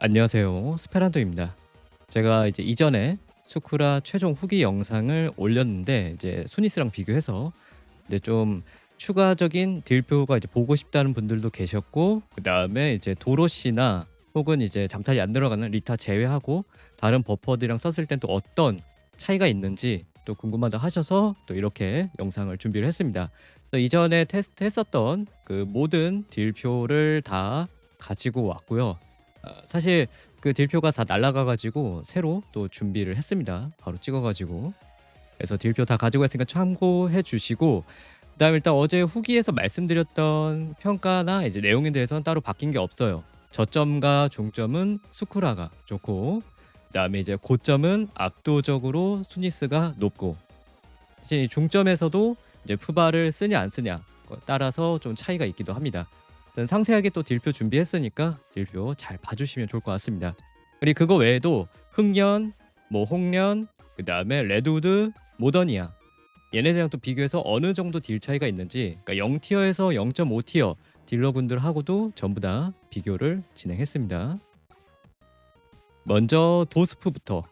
안녕하세요. 스페란토입니다. 제가 이제 이전에 수쿠라 최종 후기 영상을 올렸는데 이제 수니스랑 비교해서 이제 좀 추가적인 딜표가 이제 보고 싶다는 분들도 계셨고 그다음에 이제 도로시나 혹은 이제 장탈이 안 들어가는 리타 제외하고 다른 버퍼들이랑 썼을 땐 또 어떤 차이가 있는지 또 궁금하다 하셔서 또 이렇게 영상을 준비를 했습니다. 그래서 이전에 테스트 했었던 그 모든 딜표를 다 가지고 왔고요. 어, 사실 그 딜표가 다 날라가가지고 새로 또 준비를 했습니다. 바로 찍어가지고 그래서 딜표 다 가지고 있으니까 참고해 주시고 그다음에 일단 어제 후기에서 말씀드렸던 평가나 이제 내용에 대해서는 따로 바뀐 게 없어요. 저점과 중점은 수쿠라가 좋고 그다음에 이제 고점은 압도적으로 수니스가 높고 이제 이 중점에서도 이제 푸바를 쓰냐 안 쓰냐 따라서 좀 차이가 있기도 합니다. 상세하게 또 딜표 준비했으니까 딜표 잘 봐주시면 좋을 것 같습니다. 그리고 그거 외에도 흑년, 뭐 홍년, 그 다음에 레드우드, 모더니아 얘네들이랑 또 비교해서 어느 정도 딜 차이가 있는지 그러니까 0티어에서 0.5티어 딜러분들하고도 전부 다 비교를 진행했습니다. 먼저 도스프부터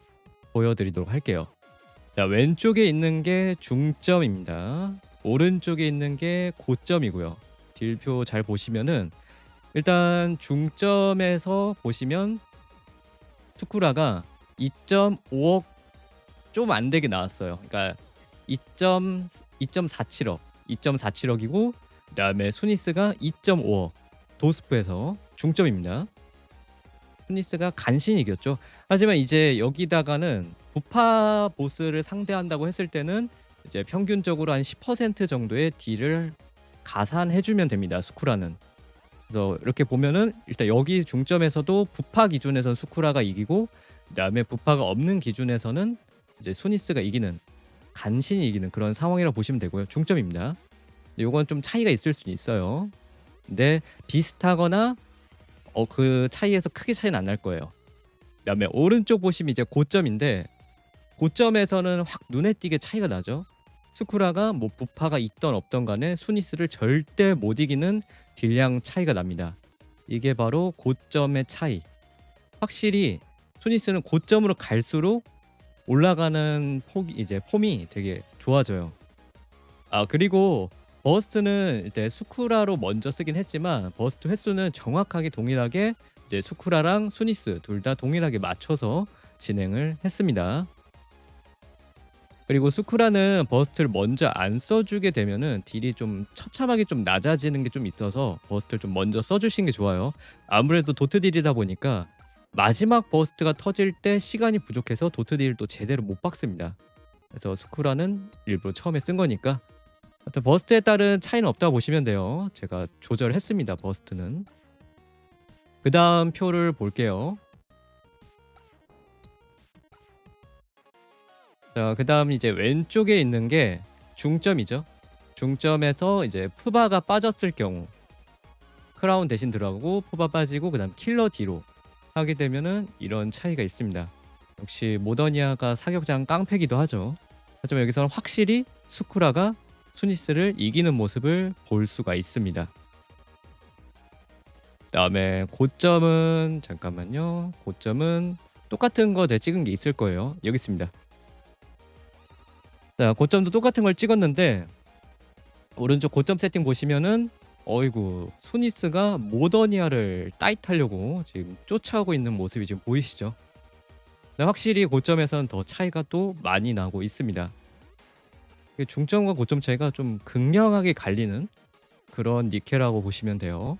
보여드리도록 할게요. 자 왼쪽에 있는 게 중점입니다. 오른쪽에 있는 게 고점이고요. 딜표 잘 보시면은 일단 중점에서 보시면 투쿠라가 2.5억 좀 안 되게 나왔어요. 그러니까 2.2.47억, 2.47억이고 그다음에 수니스가 2.5억. 도스프에서 중점입니다. 수니스가 간신히 이겼죠. 하지만 이제 여기다가는 부파 보스를 상대한다고 했을 때는 이제 평균적으로 한 10% 정도의 딜을 가산해주면 됩니다. 수쿠라는. 그래서 이렇게 보면은 일단 여기 중점에서도 부파 기준에서는 수쿠라가 이기고 그다음에 부파가 없는 기준에서는 이제 수니스가 이기는 간신히 이기는 그런 상황이라고 보시면 되고요. 중점입니다. 요건 좀 차이가 있을 수 있어요. 근데 비슷하거나 어, 그 차이에서 크게 차이는 안 날 거예요. 그다음에 오른쪽 보시면 이제 고점인데 고점에서는 확 눈에 띄게 차이가 나죠. 스쿠라가 뭐 부파가 있던 없던 간에 수니스를 절대 못 이기는 딜량 차이가 납니다. 이게 바로 고점의 차이. 확실히 수니스는 고점으로 갈수록 올라가는 폭이 이제 폼이 되게 좋아져요. 아 그리고 버스트는 이제 수쿠라로 먼저 쓰긴 했지만 버스트 횟수는 정확하게 동일하게 이제 수쿠라랑 수니스 둘 다 동일하게 맞춰서 진행을 했습니다. 그리고 수쿠라는 버스트를 먼저 안 써주게 되면은 딜이 좀 처참하게 좀 낮아지는 게 좀 있어서 버스트를 좀 먼저 써주시는 게 좋아요. 아무래도 도트 딜이다 보니까 마지막 버스트가 터질 때 시간이 부족해서 도트 또 제대로 못 박습니다. 그래서 수쿠라는 일부러 처음에 쓴 거니까 하여튼 버스트에 따른 차이는 없다고 보시면 돼요. 제가 조절했습니다. 버스트는. 그 다음 표를 볼게요. 자, 그 다음 이제 왼쪽에 있는 게 중점이죠. 중점에서 이제 푸바가 빠졌을 경우 크라운 대신 들어가고 푸바 빠지고 그다음 킬러 뒤로 하게 되면은 이런 차이가 있습니다. 역시 모더니아가 사격장 깡패기도 하죠. 하지만 여기서는 확실히 수쿠라가 수니스를 이기는 모습을 볼 수가 있습니다. 그다음에 고점은 잠깐만요. 고점은 똑같은 거 제가 찍은 게 있을 거예요. 여기 있습니다. 자, 고점도 똑같은 걸 찍었는데 오른쪽 고점 세팅 보시면은 어이구 수니스가 모더니아를 따이타려고 지금 쫓아오고 있는 모습이 지금 보이시죠? 네, 확실히 고점에서는 더 차이가 또 많이 나고 있습니다. 중점과 고점 차이가 좀 극명하게 갈리는 그런 니케라고 보시면 돼요.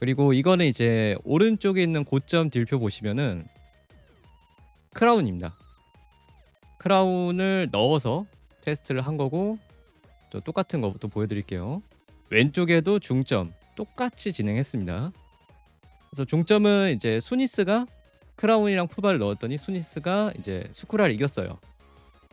그리고 이거는 이제 오른쪽에 있는 고점 딜표 보시면은 크라운입니다. 크라운을 넣어서 테스트를 한 거고 또 똑같은 거부터 보여드릴게요. 왼쪽에도 중점 똑같이 진행했습니다. 그래서 중점은 이제 수니스가 크라운이랑 푸바를 넣었더니 수니스가 이제 수쿠라를 이겼어요.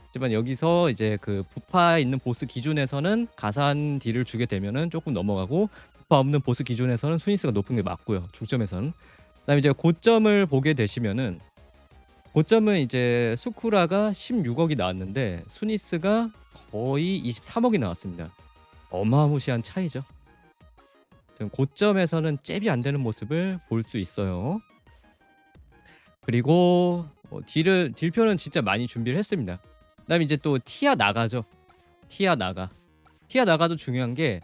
하지만 여기서 이제 그 부파 있는 보스 기준에서는 가산 딜을 주게 되면은 조금 넘어가고 부파 없는 보스 기준에서는 수니스가 높은 게 맞고요. 중점에서는. 그다음에 이제 고점을 보게 되시면은 고점은 이제 수쿠라가 16억이 나왔는데 수니스가 거의 23억이 나왔습니다. 어마무시한 차이죠. 고점에서는 잽이 안 되는 모습을 볼 수 있어요. 그리고 뭐 딜을 딜표는 진짜 많이 준비를 했습니다. 그다음에 이제 또 티아 나가죠. 티아 나가. 티아 나가도 중요한 게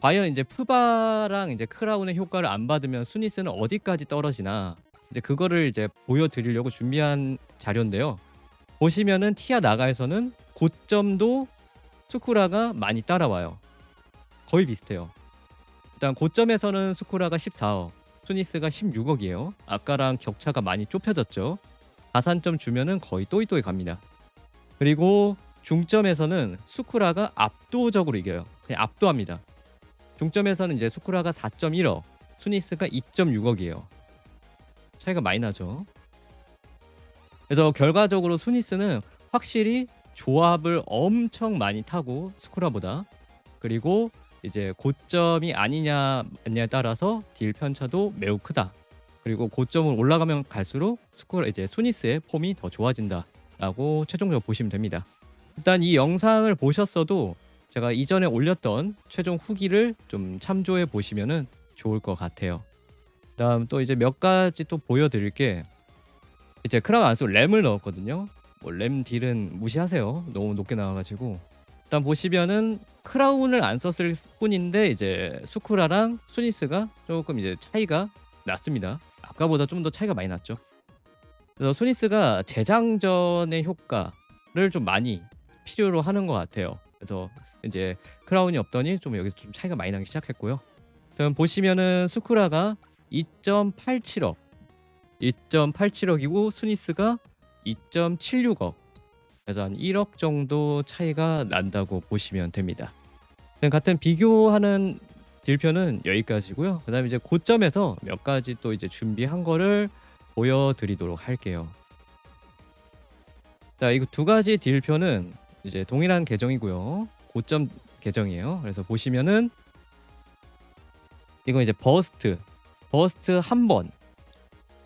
과연 이제 푸바랑 이제 크라운의 효과를 안 받으면 수니스는 어디까지 떨어지나 이제 그거를 이제 보여드리려고 준비한 자료인데요. 보시면은 티아 나가에서는 고점도 스쿠라가 많이 따라와요. 거의 비슷해요. 일단 고점에서는 스쿠라가 14억, 수니스가 16억이에요. 아까랑 격차가 많이 좁혀졌죠. 가산점 주면은 거의 또이또이 갑니다. 그리고 중점에서는 수쿠라가 압도적으로 이겨요. 그냥 압도합니다. 중점에서는 이제 수쿠라가 4.1억, 수니스가 2.6억이에요. 차이가 많이 나죠. 그래서 결과적으로 수니스는 확실히 조합을 엄청 많이 타고 스쿠라보다 그리고 이제 고점이 아니냐 아니냐에 따라서 딜 편차도 매우 크다. 그리고 고점을 올라가면 갈수록 스쿠라 이제 수니스의 폼이 더 좋아진다라고 최종적으로 보시면 됩니다. 일단 이 영상을 보셨어도 제가 이전에 올렸던 최종 후기를 좀 참조해 보시면은 좋을 것 같아요. 그다음 또 이제 몇 가지 또 보여드릴 게 이제 크라운 안수 램을 넣었거든요. 뭐 램 딜은 무시하세요. 너무 높게 나와가지고 일단 보시면은 크라운을 안 썼을 뿐인데 이제 수쿠라랑 수니스가 조금 이제 차이가 났습니다. 아까보다 좀 더 차이가 많이 났죠. 그래서 수니스가 재장전의 효과를 좀 많이 필요로 하는 것 같아요. 그래서 이제 크라운이 없더니 좀 여기서 좀 차이가 많이 나기 시작했고요. 그럼 보시면은 수쿠라가 2.87억, 2.87억이고 수니스가 2.76억. 그래서 한 1억 정도 차이가 난다고 보시면 됩니다. 같은 비교하는 딜표는 여기까지고요. 그다음에 이제 고점에서 몇 가지 또 이제 준비한 거를 보여드리도록 할게요. 자, 이거 두 가지 딜표는 이제 동일한 계정이고요. 고점 계정이에요. 그래서 보시면은 이건 이제 버스트, 버스트 한 번.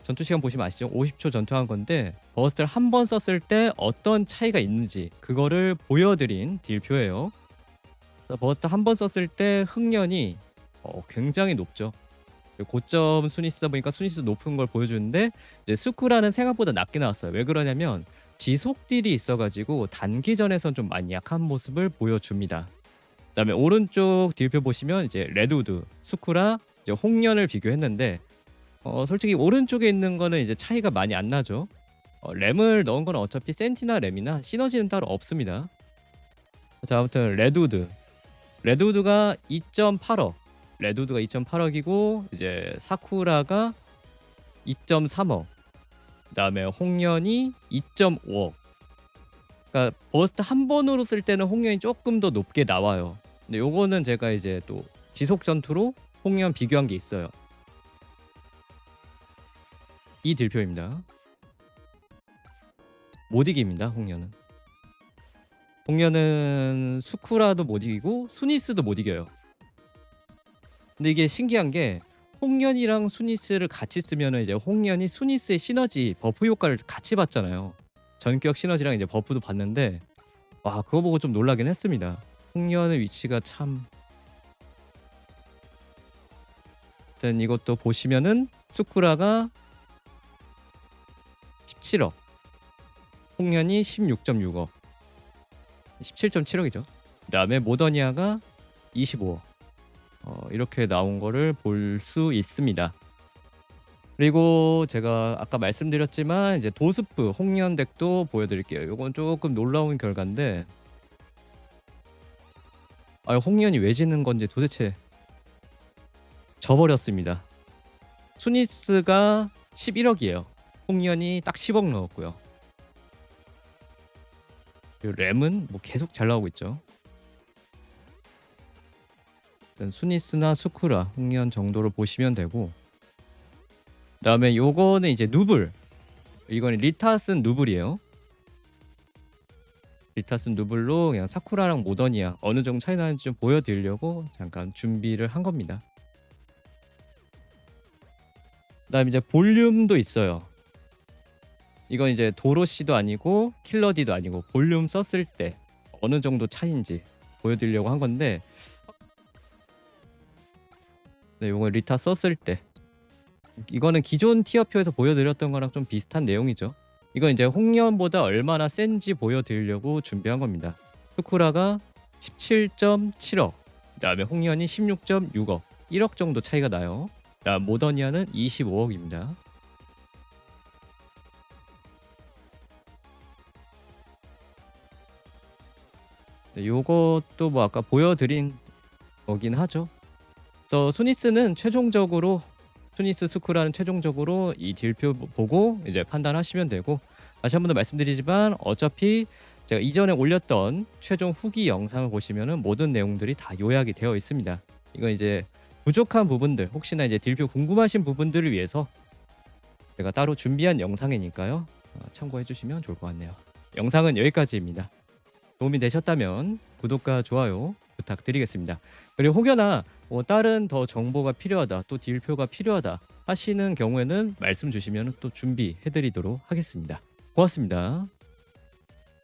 전투 시간 보시면 아시죠? 50초 전투한 건데 버스트를 한 번 썼을 때 어떤 차이가 있는지 그거를 보여드린 딜표예요. 버스트 한 번 썼을 때 흥년이 어, 굉장히 높죠. 고점 순위 쓰다 보니까 순위수 높은 걸 보여주는데 이제 스쿠라는 생각보다 낮게 나왔어요. 왜 그러냐면 지속 딜이 있어가지고 단기전에선 좀 많이 약한 모습을 보여줍니다. 그다음에 오른쪽 딜표 보시면 이제 레드우드, 스쿠라, 이제 홍련을 비교했는데 어, 솔직히 오른쪽에 있는 거는 이제 차이가 많이 안 나죠. 어, 램을 넣은 건 어차피 센티나 램이나 시너지는 따로 없습니다. 자 아무튼 레드우드, 레드우드가 2.8억, 레드우드가 2.8억이고 이제 사쿠라가 2.3억. 그다음에 홍련이 2.5억. 그러니까 버스트 한 번으로 쓸 때는 홍련이 조금 더 높게 나와요. 근데 요거는 제가 이제 또 지속 전투로 홍련 비교한 게 있어요. 이 딜표입니다. 못 이깁니다. 홍련은. 홍련은 수쿠라도 못 이기고 수니스도 못 이겨요. 근데 이게 신기한 게 홍련이랑 수니스를 같이 쓰면은 이제 홍련이 수니스의 시너지 버프 효과를 같이 받잖아요. 전격 시너지랑 이제 버프도 받는데 와 그거 보고 좀 놀라긴 했습니다. 홍련의 위치가 참 일단 이것도 보시면은 수쿠라가 17억 홍련이 16.6억 17.7억이죠. 그다음에 모더니아가 25억 어, 이렇게 나온 거를 볼 수 있습니다. 그리고 제가 아까 말씀드렸지만 이제 도스프 홍련 덱도 보여드릴게요. 이건 조금 놀라운 결과인데 아 홍련이 왜 지는 건지 도대체 져버렸습니다. 수니스가 11억이에요. 홍련이 딱 10억 넣었고요. 램은 뭐 계속 잘 나오고 있죠. 수니스나 수쿠라, 홍련 정도로 보시면 되고 그다음에 요거는 이제 누블 이거는 리타슨 누블이에요. 리타슨 누블로 그냥 사쿠라랑 모더니아 어느 정도 차이 나는지 좀 보여드리려고 잠깐 준비를 한 겁니다. 그다음에 이제 볼륨도 있어요. 이건 이제 도로시도 아니고 킬러디도 아니고 볼륨 썼을 때 어느 정도 차인지 보여드리려고 한 건데 네, 이거 리타 썼을 때 이거는 기존 티어표에서 보여드렸던 거랑 좀 비슷한 내용이죠. 이건 이제 홍련보다 얼마나 센지 보여드리려고 준비한 겁니다. 스쿠라가 17.7억, 그다음에 홍련이 16.6억, 1억 정도 차이가 나요. 그다음 모더니아는 25억입니다. 네, 요것도 뭐 아까 보여드린 거긴 하죠. 그래서 수니스는 최종적으로 수니스 스쿠라는 최종적으로 이 딜표 보고 이제 판단하시면 되고 다시 한 번 더 말씀드리지만 어차피 제가 이전에 올렸던 최종 후기 영상을 보시면은 모든 내용들이 다 요약이 되어 있습니다. 이건 이제 부족한 부분들 혹시나 이제 딜표 궁금하신 부분들을 위해서 제가 따로 준비한 영상이니까요. 어, 참고해 주시면 좋을 것 같네요. 영상은 여기까지입니다. 도움이 되셨다면 구독과 좋아요 부탁드리겠습니다. 그리고 혹여나 뭐 다른 더 정보가 필요하다 또 딜표가 필요하다 하시는 경우에는 말씀 주시면 또 준비해 드리도록 하겠습니다. 고맙습니다.